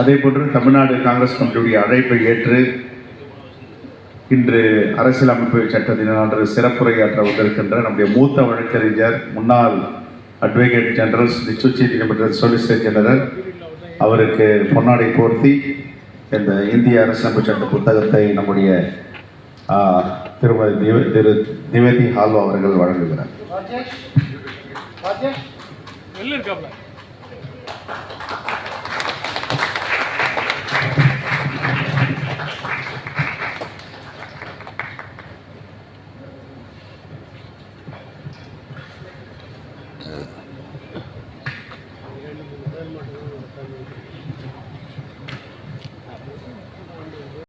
அதே போன்று தமிழ்நாடு காங்கிரஸ் கமிட்டியுடைய அழைப்பை ஏற்று இன்று அரசியலமைப்பு சட்ட தின அன்று சிறப்புரையாற்ற வந்திருக்கின்ற நம்முடைய மூத்த வழக்கறிஞர் முன்னாள் அட்வொகேட் ஜெனரல் நிச்சுச்சி நீதிமன்ற சொலிசிட்டர் ஜெனரல் அவருக்கு பொன்னாடை போர்த்தி இந்த இந்திய அரசியலமைப்பு சட்ட புத்தகத்தை நம்முடைய திருமதி திரு திவேதி ஹால்வா அவர்கள் வழங்குகிறார். வெளில இருக்காப்ல.